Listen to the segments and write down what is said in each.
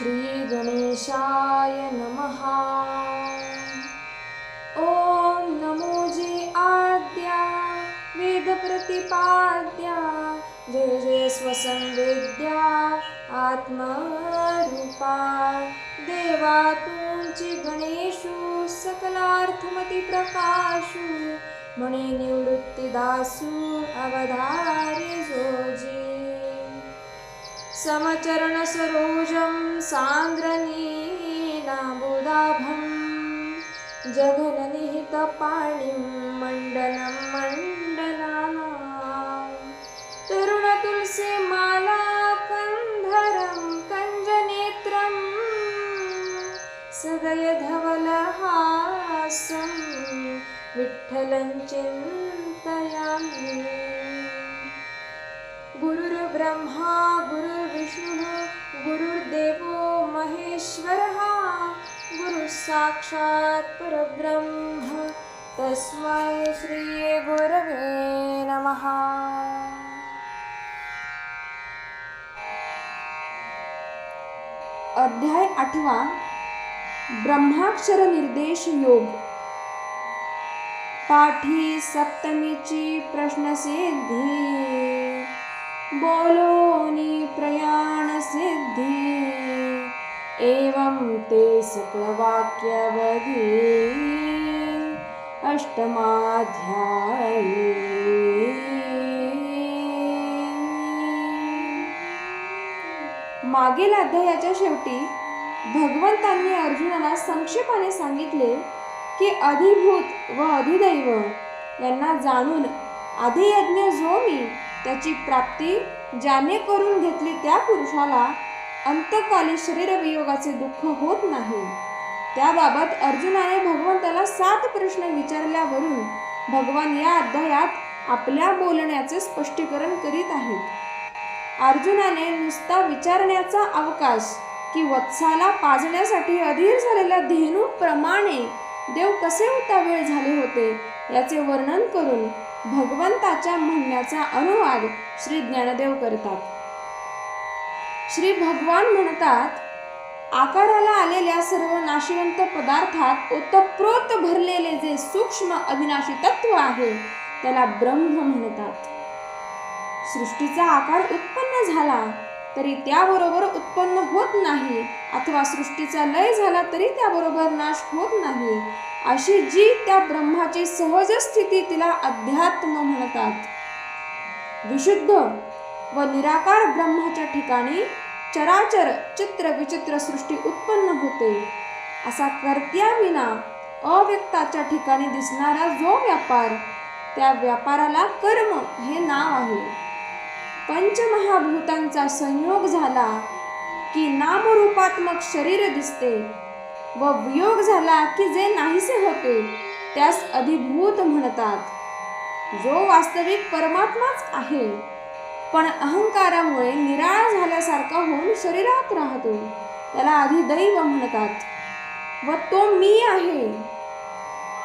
श्रीगणेशाय नमः। ॐ नमोजी आद्या वेदप्रतिपाद्या जय जय स्वसंवेद्या आत्मरूपा। देवा तुमची गणेशू सकलार्थमती प्रकाशू म्हणे अवधारे जोजी। समचरण सरोजं सान्द्रनीनाबुदाभं जघननिहितपाणिं मण्डनं मण्डलानां तरुणतुलसीमाला कन्धरं कञ्जनेत्रं सदयधवलहासं विठ्ठलं चिन्तयामि गुरुर्ब्रह्मा गुरुर्विष्णुः गुरुर्देवो महेश्वरः गुरुसाक्षात् परब्रह्म. तस्मै श्रीगुरवे नमः. अध्याय आठवा ब्रह्माक्षर निर्देश योग. पाठी सप्तमीची प्रश्नसिद्धी. बोलोनी प्रयाण सिद्धी एवं ते सकलवाक्यवधी अष्टमाध्यायी मागील अध्यायाच्या शेवटी भगवंतांनी अर्जुनाला संक्षेपाने सांगितले की अधिभूत व अधिदैव यांना जाणून अधियज्ञ जो मी त्याची प्राप्ती ज्याने करून घेतली त्या पुरुषाला अंतकाली शरीरवियोगाचे दुःख होत नाही. त्याबाबत अर्जुनाने भगवंताला सात प्रश्न विचारल्यावरून भगवान या अध्यायात आपल्या बोलण्याचे स्पष्टीकरण करीत आहेत. अर्जुनाने नुसता विचारण्याचा अवकाश की वत्साला पाजण्यासाठी अधीर झालेल्या धेनूप्रमाणे देव कसे उतावेळ झाले होते याचे वर्णन करून भगवंताच्या म्हणण्याचा अनुवाद श्री ज्ञानदेव करतात. श्री भगवान म्हणतात आकाराला आलेल्या सर्व नाशिवंत पदार्थात ओतप्रोत भरलेले जे सूक्ष्म अविनाशी तत्व आहे त्याला ब्रह्म म्हणतात. सृष्टीचा आकार उत्पन्न झाला तरी त्याबरोबर उत्पन्न होत नाही अथवा सृष्टीचा लय झाला तरी त्याबरोबर नाश होत नाही अशी जी त्या ब्रह्माची सहज स्थिती तिला अध्यात्म म्हणतात. विशुद्ध व निराकार ब्रह्माच्या ठिकाणी चराचर चित्र विचित्र सृष्टी उत्पन्न होते. असा कर्त्याविना अव्यक्ताच्या ठिकाणी दिसणारा जो व्यापार त्या व्यापाराला कर्म हे नाव आहे. पंचमहाभूतांचा संयोग झाला की नामरूपात्मक शरीर दिसते. व वियोग झाला की जे नाहीसे होते त्यास अधिभूत म्हणतात. जो वास्तविक परमात्माच आहे पण अहंकारामुळे निराळ झाल्यासारखा होऊन शरीरात राहतो. त्याला अधिदैव म्हणतात. व तो मी आहे.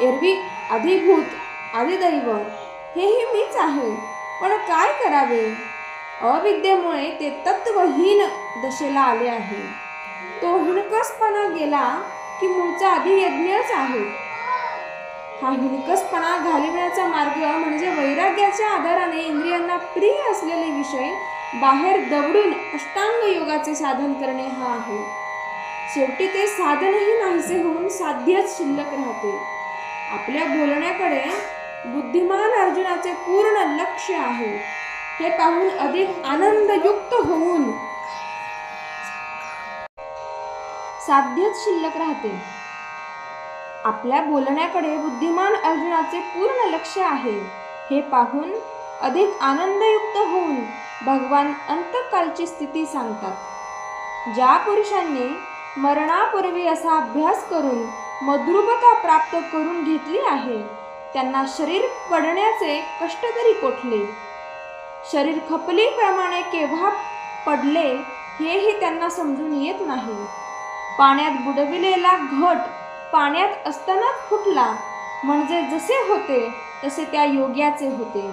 एरवी अधिभूत अधिदैव हेही मीच आहे. पण काय करावे? अविद्येमुळे ते तत्वहीन दशेला आले आहे. तो हिणकसपणा गेला की मूळचा यज्ञच आहे. हा हिणकसपणा घालविण्याचा मार्ग म्हणजे वैराग्याच्या आधाराने इंद्रियांना प्रिय असलेले विषय बाहेर दवडून अष्टांग योगाचे साधन करणे हा आहे. शेवटी ते साधनही नाहीसे होऊन साध्यच शिल्लक राहते. आपल्या बोलण्याकडे बुद्धिमान अर्जुनाचे पूर्ण लक्ष आहे. हे पाहून अधिक आनंदयुक्त होऊन साध्यच शिल्लक राहते. आपल्या बोलण्याकडे बुद्धिमान अर्जुनाचे पूर्ण लक्ष आहे. हे पाहून अधिक आनंदयुक्त होऊन भगवान अंतकालची स्थिती सांगतात. ज्या पुरुषांनी मरणापूर्वी असा अभ्यास करून मद्रुपता प्राप्त करून घेतली आहे त्यांना शरीर पडण्याचे कष्ट तरी कोठले? शरीर खपलीप्रमाणे केव्हा पडले हेही त्यांना समजून येत नाही. पाण्यात बुडविलेला घट पाण्यात असताना फुटला. म्हणजे जसे होते तसे त्या योग्याचे होते.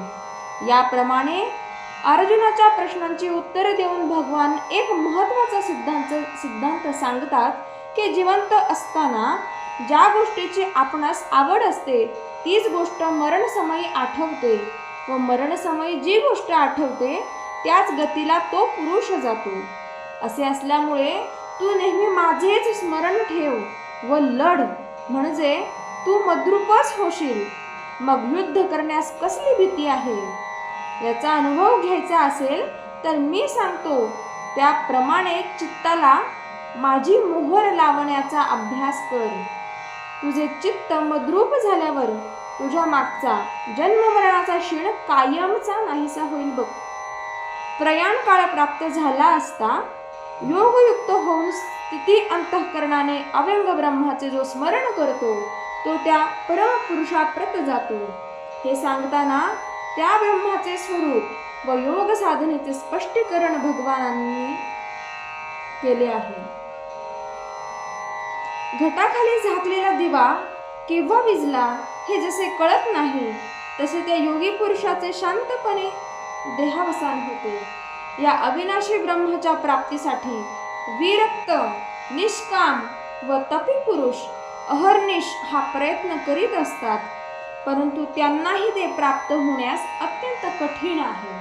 याप्रमाणे अर्जुनाच्या प्रश्नांची उत्तरे देऊन भगवान एक महत्त्वाचा सिद्धांत सिद्धांत सांगतात की जिवंत असताना ज्या गोष्टीची आपणास आवड असते तीच गोष्ट मरणसमयी आठवते व मरणसमयी जी गोष्ट आठवते त्याच गतीला तो पुरुष जातो. असे असल्यामुळे तू नेहमी माझेच स्मरण ठेव व लढ म्हणजे तू मद्रुपच होशील. मग युद्ध करण्यास कसली भीती आहे? याचा अनुभव घ्यायचा असेल तर मी सांगतो त्याप्रमाणे चित्ताला माझी मोहर लावण्याचा अभ्यास कर. तुझे चित्त मद्रूप झाल्यावर तुझ्या मागचा जन्ममरणाचा क्षीण कायमचा नाहीसा होईल बघ. प्रयाण काळ प्राप्त झाला असता योगयुक्त होऊन स्थिती अंतःकरणाने अव्यंग ब्रह्माचे जो स्मरण करतो तो त्या परमपुरुषाप्रत जातो. हे सांगताना त्या ब्रह्माचे स्वरूप व योग साधनेचे स्पष्टीकरण भगवानांनी केले आहे. घटाखाली झाकलेला दिवा केव्हा विजला हे जसे कळत नाही तसे त्या योगी पुरुषाचे शांतपणे देहावसान होते. या अविनाशी ब्रह्माच्या प्राप्तीसाठी विरक्त निष्काम व तपी पुरुष अहर्निश हा प्रयत्न करीत असतात. परंतु त्यांनाही ते प्राप्त होण्यास अत्यंत कठीण आहे.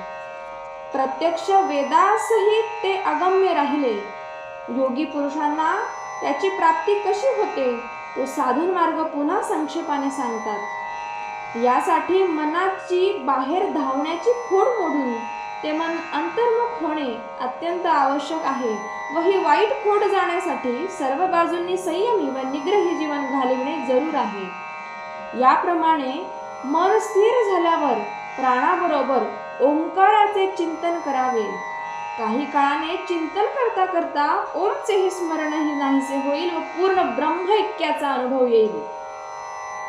प्रत्यक्ष वेदासही ते अगम्य राहिले. योगी पुरुषांना त्याची प्राप्ती कशी होते तो साधन मार्ग पुन्हा संक्षेपाने सांगतात. यासाठी मनाची बाहेर धावण्याची खोड मोडून ते मन अंतर्मुख होणे अत्यंत आवश्यक आहे. व ही वाईट खोड जाण्यासाठी सर्व बाजूंनी संयमी व निग्रही जीवन घालविणे जरूर आहे. याप्रमाणे मन स्थिर झाल्यावर प्राणाबरोबर ओंकाराचे चिंतन करावे. काही काळाने चिंतन करता करता ओमचेही स्मरणही नाहीसे होईल व पूर्ण ब्रह्मैक्याचा अनुभव येईल.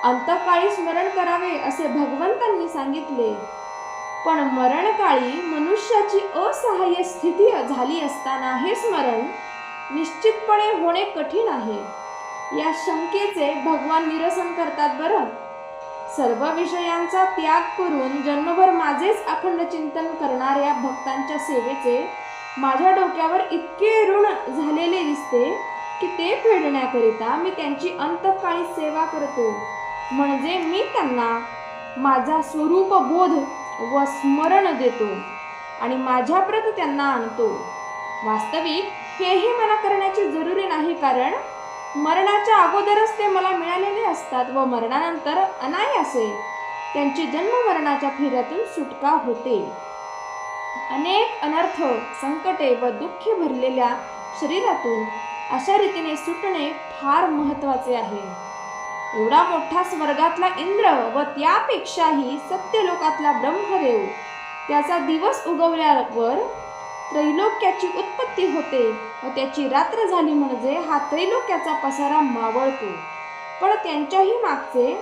अंतकाळी स्मरण करावे असे भगवंतांनी सांगितले. पण मरणकाळी मनुष्याची असहाय्य स्थिती झाली असताना हे स्मरण निश्चितपणे होणे कठीण आहे. या शंकेचे भगवान निरसन करतात बरं. सर्व विषयांचा त्याग करून जन्मभर माझेच अखंड चिंतन करणाऱ्या भक्तांच्या सेवेचे माझ्या डोक्यावर इतके ऋण झालेले दिसते की ते फेडण्याकरिता मी त्यांची अंतकाळी सेवा करतो. म्हणजे मी त्यांना माझा स्वरूप बोध व स्मरण देतो आणि माझ्याप्रत त्यांना आणतो. वास्तविक हेही मला करण्याची जरुरी नाही कारण मरणाच्या अगोदरच ते मला मिळालेले असतात व मरणानंतर अनायासे त्यांची जन्म मरणाच्या फेऱ्यातून सुटका होते. अनेक अनर्थ संकटे व दुःखी भरलेल्या शरीरातून अशा रीतीने सुटणे फार महत्त्वाचे आहे. एवढा मोठा स्वर्गातला इंद्र व त्यापेक्षाही सत्यलोकातला ब्रह्मदेव त्याचा दिवस उगवल्यावर त्रैलोक्याची उत्पत्ती होते व त्याची रात्र झाली म्हणजे हा त्रैलोक्याचा पसारा मावळतो. पण त्यांच्याही मागचे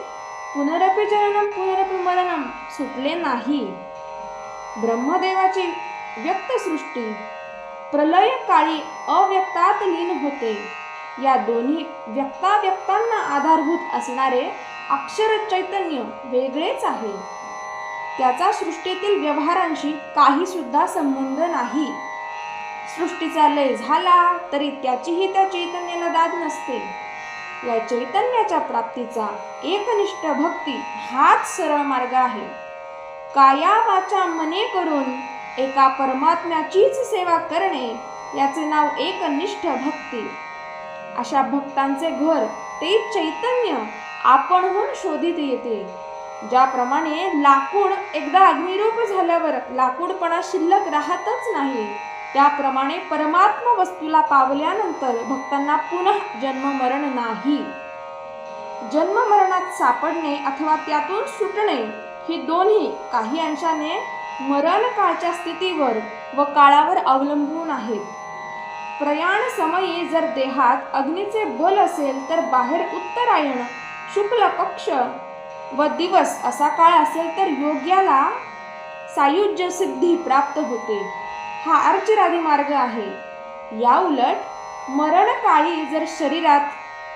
पुनरपि जननम पुनरपि मरणम सुटले नाही. ब्रह्मदेवाची व्यक्तसृष्टी प्रलय काळी अव्यक्तात लीन होते. या दोन्ही व्यक्ताव्यक्तांना आधारभूत असणारे अक्षर चैतन्य वेगळेच आहे. त्याचा सृष्टीतील व्यवहारांशी काही सुद्धा संबंध नाही. सृष्टीचा लय झाला तरी त्याचीही त्या चैतन्याला दाद नसते. या चैतन्याच्या प्राप्तीचा एकनिष्ठ भक्ती हाच सरळ मार्ग आहे. काया वाचा मने करून एका परमात्म्याचीच सेवा करणे याचे नाव एकनिष्ठ भक्ती. अशा भक्तांचे घर ते चैतन्य आपणहून शोधित येते. ज्याप्रमाणे लाकूड एकदा अग्निरूप झाल्यावर लाकूडपणा शिल्लक राहतच नाही त्याप्रमाणे परमात्मा वस्तूला पावल्यानंतर भक्तांना पुन्हा जन्म मरण नाही. जन्म मरणात सापडणे अथवा त्यातून सुटणे ही दोन्ही काही अंशाने मरण काळच्या स्थितीवर व काळावर अवलंबून आहेत. प्रयाण समयी जर देहात अग्नीचे बल असेल तर बाहेर उत्तरायण शुक्ल पक्ष व दिवस असा काळ असेल तर योग्याला सायुज्य सिद्धी प्राप्त होते. हा अर्चरादी मार्ग आहे. या उलट मरणकाळी जर शरीरात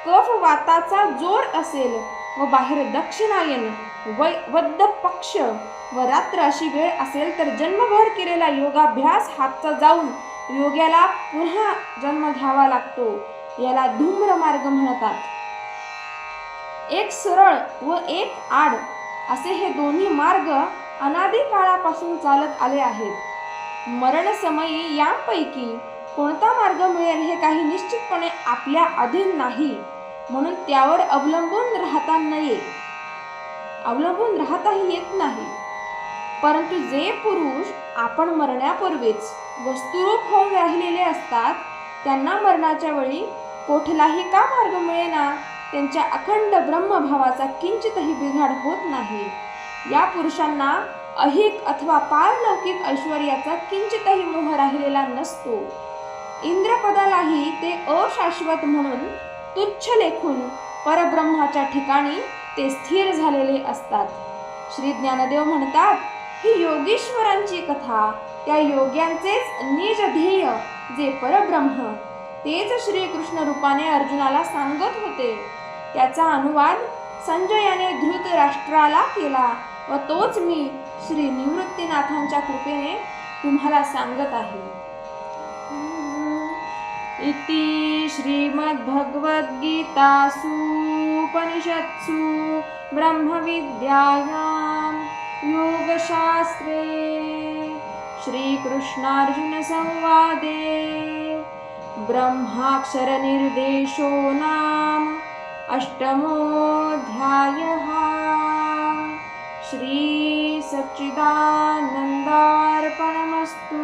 कफ वाताचा जोर असेल व बाहेर दक्षिणायन वै वद्ध पक्ष व रात्र अशी वेळ असेल तर जन्मभर केलेला योगाभ्यास हातचा जाऊन योग्याला पुन्हा जन्म घ्यावा लागतो याला धूम्र मार्ग म्हणतात. एक सरळ व एक आड असे हे दोन्ही मार्ग अनादी काळापासून चालत आले आहेत. मरणसमयी यापैकी कोणता मार्ग मिळेल हे काही निश्चितपणे आपल्या अधीन नाही म्हणून त्यावर अवलंबून राहता नये. अवलंबून राहताही येत नाही परंतु जे पुरुष आपण मरण्यापूर्वीच वस्तुरूप होऊन राहिलेले असतात त्यांना मरणाच्या वेळी कोठलाही का मार्ग मिळेना त्यांच्या अखंड ब्रह्मभावाचा किंचितही बिघाड होत नाही. या पुरुषांना अहिक अथवा पारलौकिक ऐश्वर्याचा किंचितही मोह राहिलेला नसतो. इंद्रपदालाही ते अशाश्वत म्हणून तुच्छ लेखून परब्रह्माच्या ठिकाणी ते स्थिर झालेले असतात. श्री ज्ञानदेव म्हणतात ही योगेश्वरांची कथा त्या योग्यांचेच निज ध्येय जे परब्रह्म. तेच श्रीकृष्ण रूपाने अर्जुनाला सांगत होते. त्याचा अनुवाद संजयाने धृतराष्ट्राला केला व तोच मी श्री निवृत्तीनाथांच्या कृपेने तुम्हाला सांगत आहे. इति श्रीमद्भगवद्गीतासूपनिषत्सु ब्रह्मविद्यायां योगशास्त्रे। श्रीकृष्णार्जुनसंवादे ब्रह्माक्षरनिर्देशो नाम अष्टमोऽध्यायः। श्रीसच्चिदानन्दार्पणमस्तु